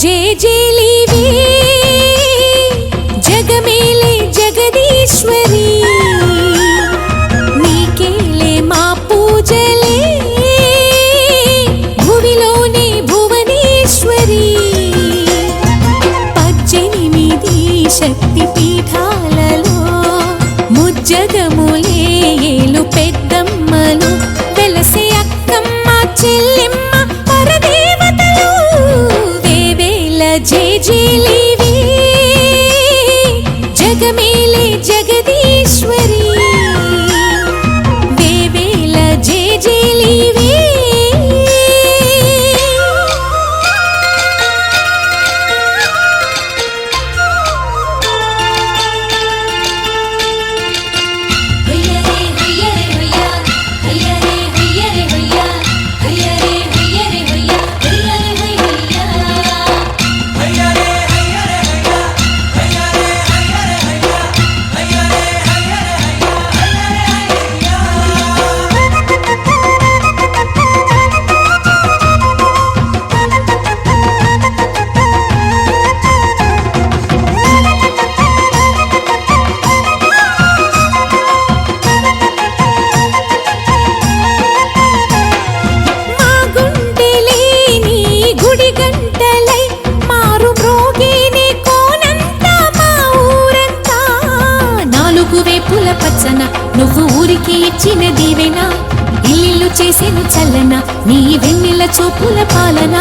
జయ జయలీవి జగమేలే జగదీశ్వరి నీకేలే మా పూజలే భూమిలోనే భువనేశ్వరి పద్దెనిమిది శక్తి పీఠాలలో ముజ్జగములే ఏలు పెద్దమ్మలు వెలసే అక్కమ్మ చెల్లిమ్మ ಜಿಜಿಲಿವಿ పాలన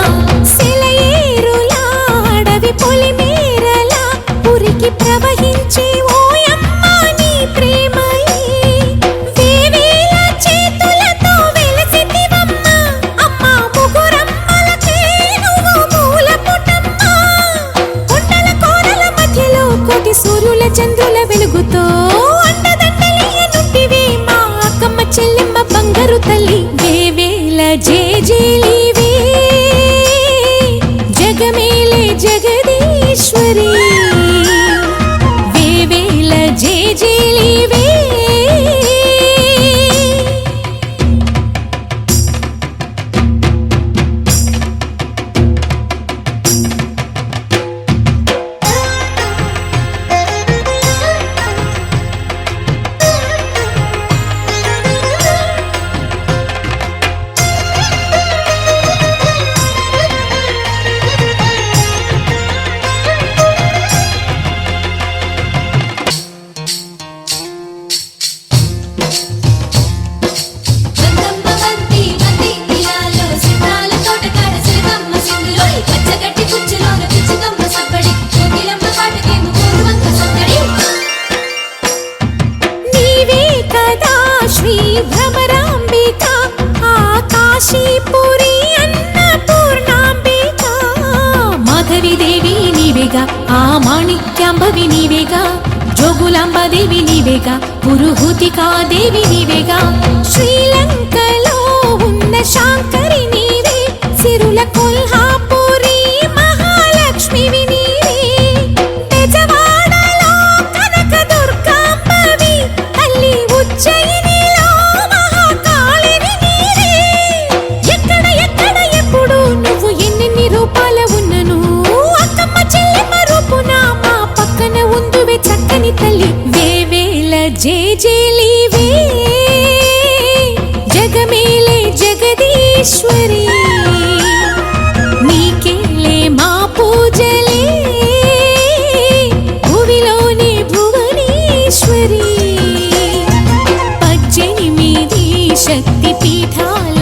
మాణిక్యాంబవి నీవేగా జోగులాంబాదేవి నీవేగా పురుహూతికా దేవి నీవేగా. శ్రీలంకలో ఉన్న శాంకరి నీవే సిరుల కొల్హా ఈశ్వరి నీకెళ్ళే మా పూజలే. భువిలోని భువనేశ్వరి పజ్జెనిమిది శక్తి పీఠాల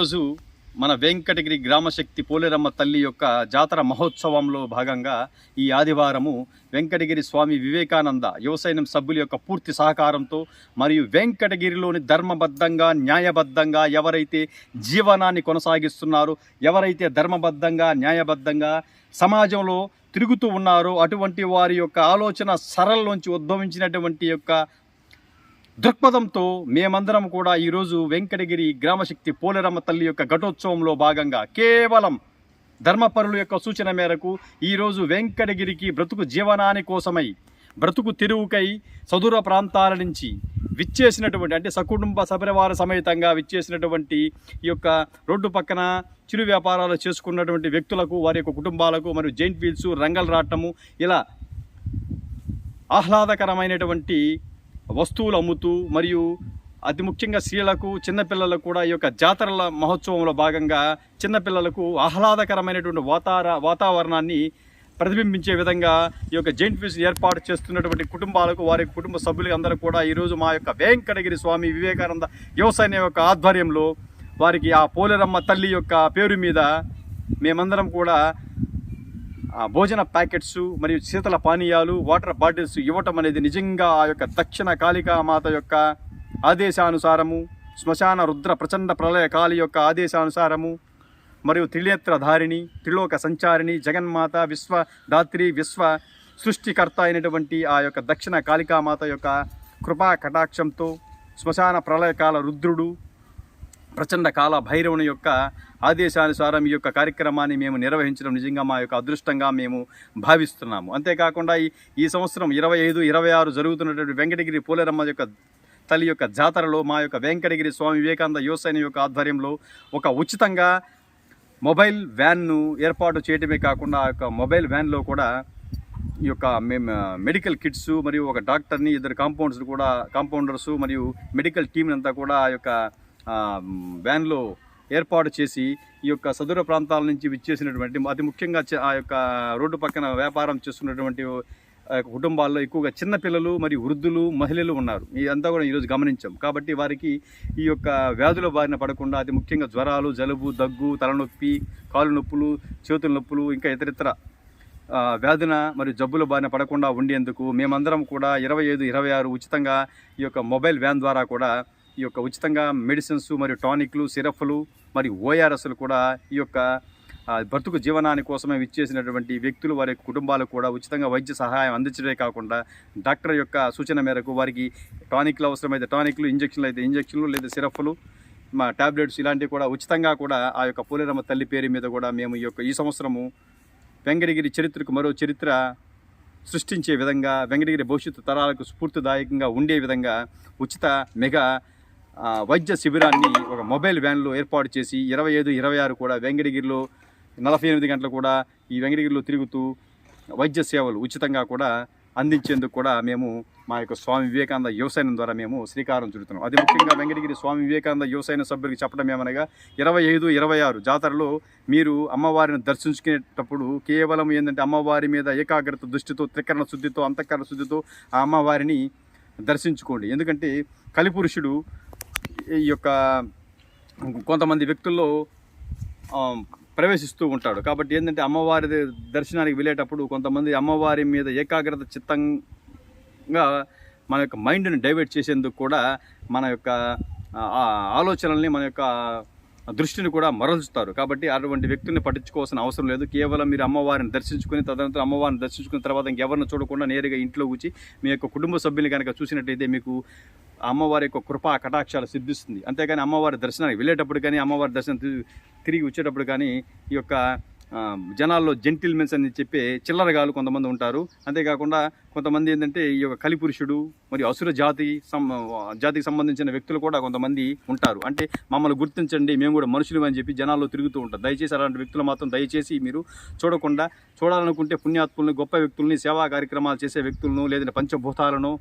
ఈరోజు మన వెంకటగిరి గ్రామశక్తి పోలేరమ్మ తల్లి యొక్క జాతర మహోత్సవంలో భాగంగా ఈ ఆదివారము వెంకటగిరి స్వామి వివేకానంద యువసైన్యం సభ్యుల యొక్క పూర్తి సహకారంతో మరియు వెంకటగిరిలోని ధర్మబద్ధంగా న్యాయబద్ధంగా ఎవరైతే జీవనాన్ని కొనసాగిస్తున్నారో ఎవరైతే ధర్మబద్ధంగా న్యాయబద్ధంగా సమాజంలో తిరుగుతూ ఉన్నారో అటువంటి వారి యొక్క ఆలోచన సరళలోంచి ఉద్భవించినటువంటి యొక్క దృక్పథంతో మేమందరం కూడా ఈరోజు వెంకటగిరి గ్రామశక్తి పోలేరమ్మ తల్లి యొక్క ఘటోత్సవంలో భాగంగా కేవలం ధర్మపరుల యొక్క సూచన మేరకు ఈరోజు వెంకటగిరికి బ్రతుకు జీవనాని కోసమై బ్రతుకు తిరువుకై సదూర ప్రాంతాల నుంచి విచ్చేసినటువంటి అంటే సకుటుంబ సపరివార సమేతంగా విచ్చేసినటువంటి ఈ యొక్క రోడ్డు పక్కన చిరు వ్యాపారాలు చేసుకున్నటువంటి వ్యక్తులకు వారి యొక్క కుటుంబాలకు మరియు జైంట్ వీల్స్ రంగలు రాటము ఇలా ఆహ్లాదకరమైనటువంటి వస్తువులు అమ్ముతూ మరియు అతి ముఖ్యంగా స్త్రీలకు చిన్నపిల్లలకు కూడా ఈ యొక్క జాతరల మహోత్సవంలో భాగంగా చిన్నపిల్లలకు ఆహ్లాదకరమైనటువంటి వాతార వాతావరణాన్ని ప్రతిబింబించే విధంగా ఈ యొక్క జైంట్ ఫీస్ ఏర్పాటు చేస్తున్నటువంటి కుటుంబాలకు వారి కుటుంబ సభ్యులకు అందరూ కూడా ఈరోజు మా యొక్క వెంకటగిరి స్వామి వివేకానంద వ్యవసాయ యొక్క ఆధ్వర్యంలో వారికి ఆ పోలేరమ్మ తల్లి యొక్క పేరు మీద మేమందరం కూడా భోజన ప్యాకెట్స్ మరియు శీతల పానీయాలు వాటర్ బాటిల్స్ ఇవ్వటం అనేది నిజంగా ఆ యొక్క దక్షిణ కాళికామాత యొక్క ఆదేశానుసారము శ్మశాన రుద్ర ప్రచండ ప్రళయ కాళి యొక్క ఆదేశానుసారము మరియు త్రినేత్రధారిణి త్రిలోక సంచారిణి జగన్మాత విశ్వదాత్రి విశ్వ సృష్టికర్త అయినటువంటి ఆ యొక్క దక్షిణ కాళికామాత యొక్క కృపా కటాక్షంతో శ్మశాన ప్రళయకాల రుద్రుడు ప్రచండ కాల భైరవుని యొక్క ఆదేశానుసారం ఈ యొక్క కార్యక్రమాన్ని మేము నిర్వహించడం నిజంగా మా యొక్క అదృష్టంగా మేము భావిస్తున్నాము. అంతేకాకుండా ఈ ఈ సంవత్సరం ఇరవై ఐదు ఇరవై ఆరు జరుగుతున్నటువంటి వెంకటగిరి పోలేరమ్మ యొక్క తల్లి యొక్క జాతరలో మా యొక్క వెంకటగిరి స్వామి వివేకానంద యువసైన యొక్క ఆధ్వర్యంలో ఒక ఉచితంగా మొబైల్ వ్యాన్ను ఏర్పాటు చేయడమే కాకుండా ఆ యొక్క మొబైల్ వ్యాన్లో కూడా ఈ యొక్క మేము మెడికల్ కిట్స్ మరియు ఒక డాక్టర్ని ఇద్దరు కాంపౌండర్స్ కూడా కాంపౌండర్స్ మరియు మెడికల్ టీం అంతా కూడా ఆ యొక్క వ్యాన్లో ఏర్పాటు చేసి ఈ యొక్క సదూర ప్రాంతాల నుంచి విచ్చేసినటువంటి అతి ముఖ్యంగా ఆ యొక్క రోడ్డు పక్కన వ్యాపారం చేస్తున్నటువంటి యొక్క కుటుంబాల్లో ఎక్కువగా చిన్నపిల్లలు మరియు వృద్ధులు మహిళలు ఉన్నారు. ఇదంతా కూడా ఈరోజు గమనించాం. కాబట్టి వారికి ఈ యొక్క వ్యాధుల బారిన పడకుండా అతి ముఖ్యంగా జ్వరాలు జలుబు దగ్గు తలనొప్పి కాలు నొప్పులు చేతుల నొప్పులు ఇంకా ఇతరితర వ్యాధున మరియు జబ్బుల బారిన పడకుండా ఉండేందుకు మేమందరం కూడా ఇరవై ఐదు ఇరవై ఆరు ఉచితంగా ఈ యొక్క మొబైల్ వ్యాన్ ద్వారా కూడా ఈ యొక్క ఉచితంగా మెడిసిన్స్ మరియు టానిక్లు సిరఫ్లు మరియు ఓఆర్ఎస్లు కూడా ఈ యొక్క బ్రతుకు జీవనాని కోసమే విచ్చేసినటువంటి వ్యక్తులు వారి కుటుంబాలకు కూడా ఉచితంగా వైద్య సహాయం అందించడమే కాకుండా డాక్టర్ యొక్క సూచన మేరకు వారికి టానిక్లు అవసరమైతే టానిక్లు ఇంజక్షన్లు అయితే ఇంజక్షన్లు లేదా సిరఫ్లు మా టాబ్లెట్స్ ఇలాంటివి కూడా ఉచితంగా కూడా ఆ యొక్క పోలేరమ్మ తల్లి పేరు మీద కూడా మేము ఈ యొక్క ఈ సంవత్సరము వెంకటగిరి చరిత్రకు మరో చరిత్ర సృష్టించే విధంగా వెంకటగిరి భవిష్యత్తు తరాలకు స్ఫూర్తిదాయకంగా ఉండే విధంగా ఉచిత మెగా వైద్య శిబిరాన్ని ఒక మొబైల్ వ్యాన్లో ఏర్పాటు చేసి ఇరవై ఐదు ఇరవై ఆరు కూడా వెంకటగిరిలో నలభై ఎనిమిది గంటలు కూడా ఈ వెంకటగిరిలో తిరుగుతూ వైద్య సేవలు ఉచితంగా కూడా అందించేందుకు కూడా మేము మా యొక్క స్వామి వివేకానంద యువసైన్యం ద్వారా మేము శ్రీకారం చుడుతున్నాం. అది ముఖ్యంగా వెంకటగిరి స్వామి వివేకానంద యువసైన సభ్యులకు చెప్పడం ఏమనగా ఇరవై ఐదు ఇరవై ఆరు జాతరలో మీరు అమ్మవారిని దర్శించుకునేటప్పుడు కేవలం ఏంటంటే అమ్మవారి మీద ఏకాగ్రత దృష్టితో త్రికరణ శుద్ధితో అంతఃకరణ శుద్ధితో ఆ అమ్మవారిని దర్శించుకోండి. ఎందుకంటే కలిపురుషుడు ఈ యొక్క కొంతమంది వ్యక్తుల్లో ప్రవేశిస్తూ ఉంటాడు. కాబట్టి ఏంటంటే అమ్మవారి దర్శనానికి వెళ్ళేటప్పుడు కొంతమంది అమ్మవారి మీద ఏకాగ్రత చిత్తంగా మన యొక్క మైండ్ని డైవర్ట్ చేసేందుకు కూడా మన యొక్క ఆలోచనల్ని మన యొక్క దృష్టిని కూడా మరల్చుతారు. కాబట్టి అటువంటి వ్యక్తుల్ని పట్టించుకోవాల్సిన అవసరం లేదు. కేవలం మీరు అమ్మవారిని దర్శించుకుని తదనంతరం అమ్మవారిని దర్శించుకున్న తర్వాత ఇంకెవరిని చూడకుండా నేరుగా ఇంట్లో కూర్చి మీ యొక్క కుటుంబ సభ్యులు కనుక చూసినట్టయితే మీకు అమ్మవారి యొక్క కృపా కటాక్షాలు సిద్ధిస్తుంది. అంతేగాని అమ్మవారి దర్శనానికి వెళ్ళేటప్పుడు కానీ అమ్మవారి దర్శనం తిరిగి వచ్చేటప్పుడు కానీ ఈ యొక్క జనాల్లో జెంటిల్మెన్స్ అని చెప్పే చిల్లరగాలు కొంతమంది ఉంటారు. అంతేకాకుండా కొంతమంది ఏంటంటే ఈ యొక్క కలిపురుషుడు మరియు అసుర జాతి సం జాతికి సంబంధించిన వ్యక్తులు కూడా కొంతమంది ఉంటారు. అంటే మమ్మల్ని గుర్తించండి మేము కూడా మనుషులు అని చెప్పి జనాల్లో తిరుగుతూ ఉంటారు. దయచేసి అలాంటి వ్యక్తులు మాత్రం దయచేసి మీరు చూడకుండా చూడాలనుకుంటే పుణ్యాత్ముల్ని గొప్ప వ్యక్తుల్ని సేవా కార్యక్రమాలు చేసే వ్యక్తులను లేదంటే పంచభూతాలను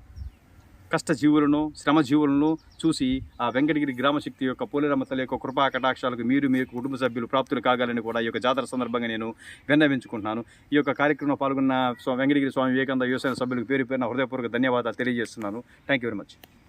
కష్టజీవులను శ్రమజీవులను చూసి ఆ వెంకటగిరి గ్రామశక్తి యొక్క పోలేరమ్మ తల్లి యొక్క కృపా కటాక్షాలకు మీరు మీ కుటుంబ సభ్యులు ప్రాప్తులు కాగాలని కూడా ఈ యొక్క జాతర సందర్భంగా నేను విన్నవించుకుంటున్నాను. ఈ యొక్క కార్యక్రమంలో పాల్గొన్న స్వా- వెంకటగిరి స్వామి వివేకానంద వ్యవసాయ సభ్యులకు పేరు పేరున హృదయపూర్వక ధన్యవాదాలు తెలియజేస్తున్నాను. Thank you very much